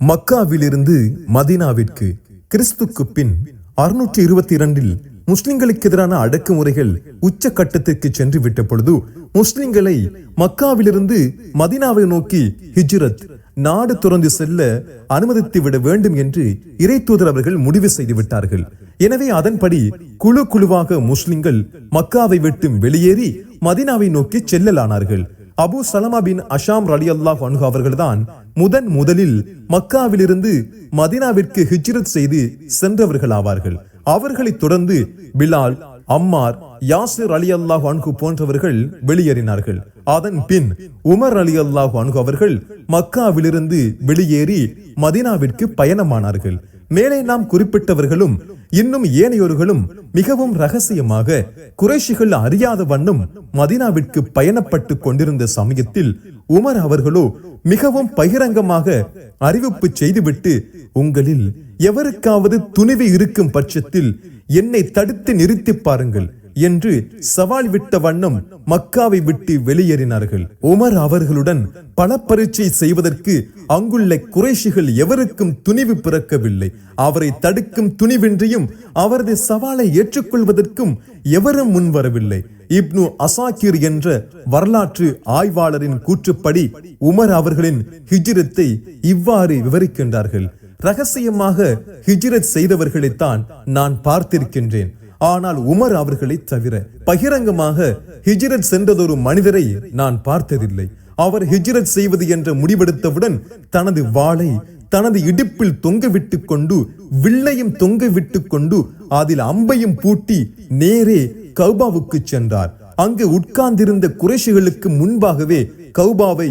மக்காவிலிருந்து மதீனாவிற்கு. கிறிஸ்துக்கு பின் அறுநூற்றி இருபத்தி இரண்டில் முஸ்லிம்களுக்கு எதிரான அடக்குமுறைகள் உச்சக்கட்டத்திற்கு சென்று விட்ட பொழுது முஸ்லிம்களை மக்காவிலிருந்து மதீனாவை நோக்கி ஹிஜ்ரத் நாடு துறந்து செல்ல அனுமதித்து விட வேண்டும் என்று இறை தூதர் அவர்கள் முடிவு செய்து விட்டார்கள். எனவே அதன்படி குழு குழுவாக முஸ்லிம்கள் மக்காவை விட்டு வெளியேறி மதீனாவை நோக்கி செல்லலானார்கள். அபு சலமா பின் அஷாம் ரலி அல்லாஹ் அன்ஹு அவர்கள்தான் முதன் முதலில் மக்காவிலிருந்து மதீனாவிற்கு ஹிஜ்ரத் செய்து சென்றவர்கள் ஆவார்கள். அவர்களைத் தொடர்ந்து பிலால் அம்மார் யாசிர் அலி அல்லாஹ் அன்ஹு போன்றவர்கள் வெளியேறினார்கள். அதன் பின் உமர் அலி அல்லாஹ் அன்ஹு அவர்கள் மக்காவிலிருந்து வெளியேறி மதீனாவிற்கு பயணமானார்கள். மேலே நாம் குறிப்பிட்டவர்களும் இன்னும் ஏனையோர்களும் மிகவும் ரகசியமாக குறைஷிகள் அறியாத வண்ணம் மதீனாவிற்கு பயணப்பட்டு கொண்டிருந்த சமயத்தில் உமர் அவர்களோ மிகவும் பகிரங்கமாக அறிவிப்பு செய்துவிட்டு உங்களில் எவருக்காவது துணிவு இருக்கும் பட்சத்தில் என்னை தடுத்து நிறுத்தி பாருங்கள். என்று சவால் விட்ட வண்ணம் மக்காவை விட்டு வெளியேறினார்கள். உமர் அவர்களுடன் பல பரீட்சை செய்வதற்கு அங்குள்ள குறைஷிகள் எவருக்கும் துணிவு பிறக்கவில்லை. அவரை தடுக்கும் துணிவின்றியும் அவரது சவாலை ஏற்றுக்கொள்வதற்கும் எவரும் முன்வரவில்லை. இப்னு அசாக்கிர் என்ற வரலாற்று ஆய்வாளரின் கூற்றுப்படி உமர் அவர்களின் ஹிஜிரத்தை இவ்வாறு விவரிக்கின்றார்கள். ரகசியமாக ஹிஜ்ரத் செய்தவர்களைத்தான் நான் பார்த்திருக்கின்றேன். ஆனால் உமர் அவர்களை தவிர பகிரங்கமாக ஹிஜ்ரத் சென்றதொரு மனிதரை நான் பார்த்ததில்லை. அவர் ஹிஜ்ரத் செய்வது என்ற முடிவெடுத்தவுடன் தனது வாளை தனது இடுப்பில் தொங்க விட்டு கொண்டு வில்லையும் தொங்க விட்டு கொண்டு அதில் அம்பையும் பூட்டி நேரே கௌபாவுக்கு சென்றார். அங்கு உட்கார்ந்திருந்த குறைஷிகளுக்கு முன்பாகவே கௌபாவை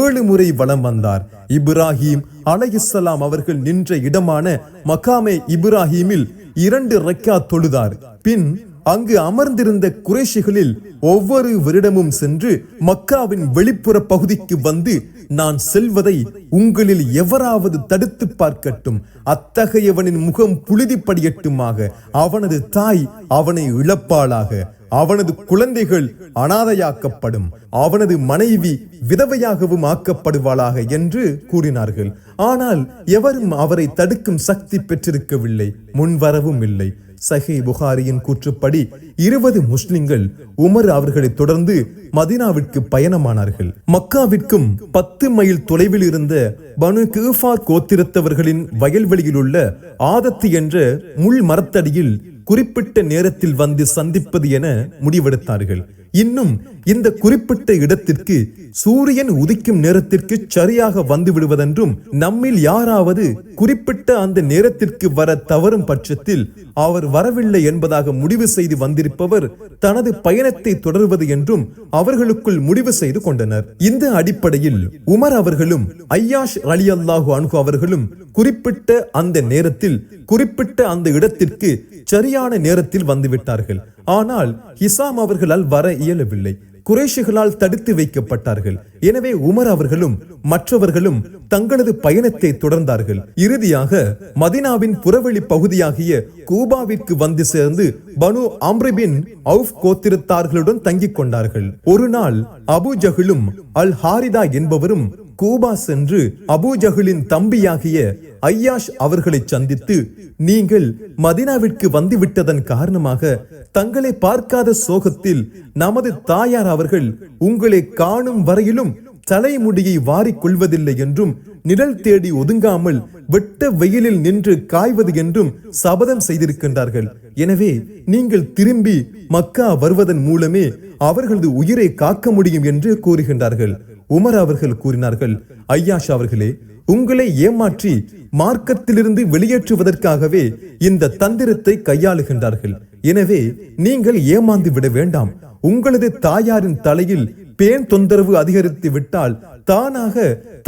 ஏழு முறை வலம் வந்தார். இப்ராஹிம் அலையுசலாம் அவர்கள் நின்ற இடமான மகாமே இப்ராஹிமில் இரண்டு ரெக்கா தொழுதார். பின் அங்கு அமர்ந்திருந்த குறைஷிகளில் ஒவ்வொரு வருடமும் சென்று மக்காவின் வெளிப்புற பகுதிக்கு வந்து நான் செல்வதை உங்களில் எவராவது தடுத்து பார்க்கட்டும். அத்தகையவனின் முகம் புழுதிப்படியட்டுமாக. அவனது தாய் அவனை இழப்பாளாக. அவனது குழந்தைகள் அனாதையாக்கப்படும். அவனது மனைவி விதவையாகவும் ஆக்கப்படுவாளாக என்று கூறினார்கள். ஆனால் எவரும் அவரை தடுக்கும் சக்தி பெற்றிருக்கவில்லை. முன்வரவும் இல்லை. சஹி புகாரியின் கூற்றுப்படி இருபது முஸ்லிம்கள் உமர் அவர்களை தொடர்ந்து மதினாவிற்கு பயணமானார்கள். மக்காவிற்கும் பத்து மைல் தொலைவில் இருந்த பனு கிஃபார் கோத்திரத்தவர்களின் வயல்வெளியில் உள்ள ஆதத்து என்ற முள் மரத்தடியில் குறிப்பிட்ட நேரத்தில் வந்து சந்திப்பது என முடிவெடுத்தார்கள். இன்னும் இந்த குறிப்பிட்ட இடத்திற்கு சூரியன் உதிக்கும் நேரத்திற்கு சரியாக வந்து விடுவதென்றும் நம்மில் யாராவது குறிப்பிட்ட அந்த நேரத்திற்கு வர தவறும் பட்சத்தில் அவர் வரவில்லை என்பதாக முடிவு செய்து வந்திருப்பவர் தனது பயணத்தை தொடர்வது என்றும் அவர்களுக்குள் முடிவு செய்து கொண்டனர். இந்த அடிப்படையில் உமர் அவர்களும் ஐயாஷ் அலி அல்லாஹு அன்ஹு அவர்களும் குறிப்பிட்ட அந்த நேரத்தில் குறிப்பிட்ட அந்த இடத்திற்கு சரியான நேரத்தில் வந்துவிட்டார்கள். ஆனால் ஹிசாம் அவர்களால் வர இயலவில்லை. குறைஷிகளால் தடுத்து வைக்கப்பட்டார்கள். எனவே உமர் அவர்களும் மற்றவர்களும் தங்களது பயணத்தை தொடர்ந்தார்கள். இறுதியாக மதினாவின் புறவெளி பகுதியாகிய கூபாவிற்கு வந்து சேர்ந்து பனு அம்ரிபின் அவுஃப் கோத்திரத்தார்களுடன் தங்கிக் கொண்டார்கள். ஒரு நாள் அபு ஜஹிலும் அல் ஹாரிதா என்பவரும் கூபா சென்று அபூஜஹலின் தம்பியாகிய ஐயாஷ் அவர்களை சந்தித்து நீங்கள் மதினாவிற்கு வந்துவிட்டதன் காரணமாக தங்களை பார்க்காத சோகத்தில் நமது தாயார் அவர்கள் உங்களை காணும் வரையிலும் தலைமுடியை வாரிக் கொள்வதில்லை என்றும் நிழல் தேடி ஒதுங்காமல் வெட்ட வெயிலில் நின்று காய்வது என்றும் சபதம் செய்திருக்கின்றார்கள். எனவே நீங்கள் திரும்பி மக்கா வருவதன் மூலமே அவர்களது உயிரை காக்க முடியும் என்று கூறுகின்றார்கள். உமர் அவர்கள் கூறினார்கள் ஐயாஷ் அவர்களே உங்களை ஏமாற்றி மார்க்கத்திலிருந்து வெளியேற்றுவதற்காகவே இந்த தந்திரத்தை கையாளுகின்றார்கள். எனவே நீங்கள் ஏமாந்து விட வேண்டாம். உங்களது தாயாரின் தலையில் பேன் தொந்தரவு அதிகரித்து விட்டால் தானாக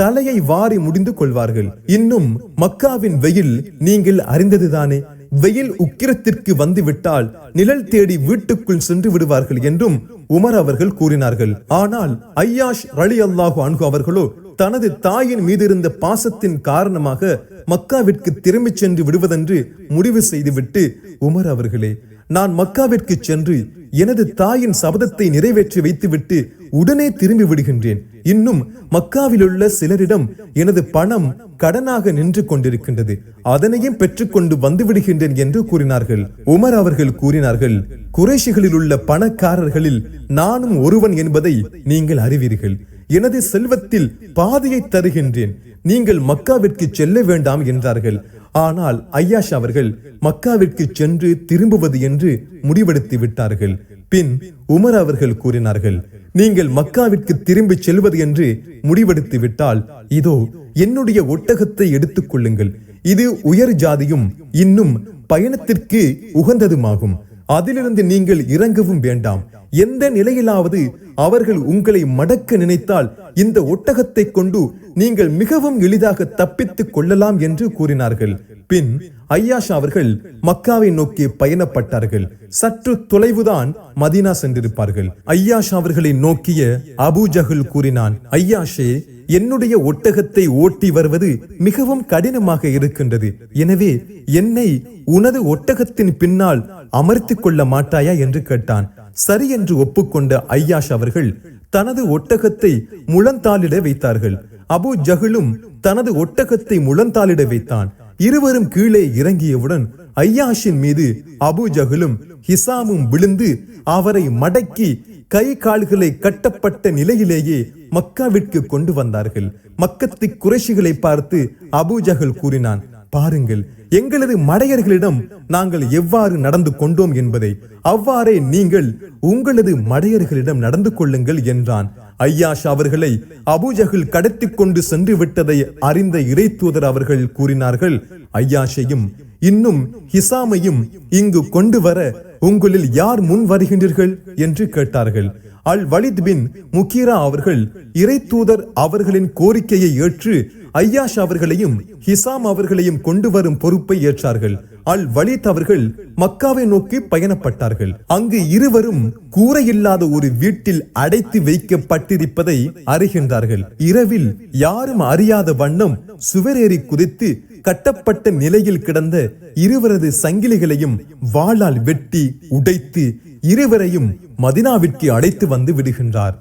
தலையை வாரி முடிந்து கொள்வார்கள். இன்னும் மக்காவின் வெயில் நீங்கள் அறிந்ததுதானே? வெயில் உக்கிரத்திற்கு வந்துவிட்டால் நிழல் தேடி வீட்டுக்குள் சென்று விடுவார்கள் என்றும் உமர் அவர்கள் கூறினார்கள். ஆனால் ஐயாஷ் ரலி அல்லாஹு அன்கு அவர்களோ தனது தாயின் மீது இருந்த பாசத்தின் காரணமாக மக்காவிற்கு திரும்பிச் சென்று விடுவதென்று முடிவு செய்துவிட்டு உமர் அவர்களே நான் மக்காவிற்கு சென்று எனது தாயின் சபதத்தை நிறைவேற்றி வைத்துவிட்டு உடனே திரும்பி விடுகின்றேன். இன்னும் மக்காவிலுள்ள சிலரிடம் எனது பணம் கடனாக நின்று கொண்டிருக்கின்றது. அதனையும் பெற்றுக்கொண்டு வந்து விடுகின்றேன் என்று கூறினார்கள். உமர் அவர்கள் கூறினார்கள் குறைஷிகளில் உள்ள பணக்காரர்களில் நானும் ஒருவன் என்பதை நீங்கள் அறிவீர்கள். எனது செல்வத்தில் பாதியை தருகின்றேன். நீங்கள் மக்காவிற்கு செல்ல வேண்டாம் என்றார்கள். ஆனால் ஐயாஷ் அவர்கள் மக்காவிற்கு சென்று திரும்புவது என்று முடிவெடுத்து விட்டார்கள். பின் உமர் அவர்கள் கூறினார்கள் நீங்கள் மக்காவிற்கு திரும்பி செல்வது என்று முடிவெடுத்து விட்டால் இதோ என்னுடைய ஒட்டகத்தை எடுத்துக் கொள்ளுங்கள் இது உயர் ஜாதியும் இன்னும் பயணத்திற்கு உகந்ததுமாகும். அதிலிருந்து நீங்கள் இறங்கவும் வேண்டாம். எந்த நிலையிலாவது அவர்கள் உங்களை மடக்க நினைத்தால் இந்த ஒட்டகத்தை கொண்டு நீங்கள் மிகவும் எளிதாக தப்பித்துக் கொள்ளலாம் என்று கூறினார்கள். பின் ஐயாஷா அவர்கள் மக்காவை நோக்கி பயணப்பட்டார்கள். சற்று தொலைவுதான் மதீனா சென்றிருப்பார்கள். ஐயாஷா அவர்களை நோக்கிய அபு அபூஜஹல் கூறினான் ஐயாஷே என்னுடைய ஒட்டகத்தை ஓட்டி வருவது மிகவும் கடினமாக இருக்கின்றது. எனவே என்னை உனது ஒட்டகத்தின் பின்னால் அமர்த்திக் கொள்ள மாட்டாயா? என்று கேட்டான். சரி என்று ஒப்புக்கொண்ட ஐயாஷ் அவர்கள் தனது ஒட்டகத்தை முழந்தாளிட வைத்தார்கள். அபு ஜஹலும் தனது ஒட்டகத்தை முழந்தாளிட வைத்தான். இருவரும் கீழே இறங்கியவுடன் ஐயாஷின் மீது அபு ஜஹலும் ஹிசாமும் விழுந்து அவரை மடக்கி கை கால்களை கட்டப்பட்ட நிலையிலேயே மக்காவிற்கு கொண்டு வந்தார்கள். மக்கத்து குறைஷிகளை பார்த்து அபு ஜஹல் கூறினான் பாருங்கள் எங்களது மடையர்களிடம் நாங்கள் எவ்வாறு நடந்து கொண்டோம் என்பதை அவ்வாறே நீங்கள் உங்களது மடையர்களிடம் நடந்து கொள்ளுங்கள் என்றான். ஐயாஷ் அவர்களை அபுஜகில் கடத்தி கொண்டு சென்று விட்டதை அறிந்த இறை தூதர் அவர்கள் கூறினார்கள் ஐயாஷையும் இன்னும் ஹிசாமையும் இங்கு கொண்டு வர உங்களில் யார் முன் வருகின்றீர்கள்? என்று கேட்டார்கள். அல் வலித் பின் முக்கீரா அவர்கள் இறை தூதர் அவர்களின் கோரிக்கையை ஏற்று ஐயாஷ் அவர்களையும் ஹிசாம் அவர்களையும் கொண்டு வரும் பொறுப்பை ஏற்றார்கள். அல் வலித் அவர்கள் மக்காவை நோக்கி பயணப்பட்டார்கள். அங்கு இருவரும் கூரையில்லாத ஒரு வீட்டில் அடைத்து வைக்கப்பட்டிருப்பதை அறிகின்றார்கள். இரவில் யாரும் அறியாத வண்ணம் சுவரேறி குதித்து கட்டப்பட்ட நிலையில் கிடந்த இருவரது சங்கிலிகளையும் வாளால் வெட்டி உடைத்து இருவரையும் மதினாவிற்கு அழைத்து வந்து விடுகின்றார்.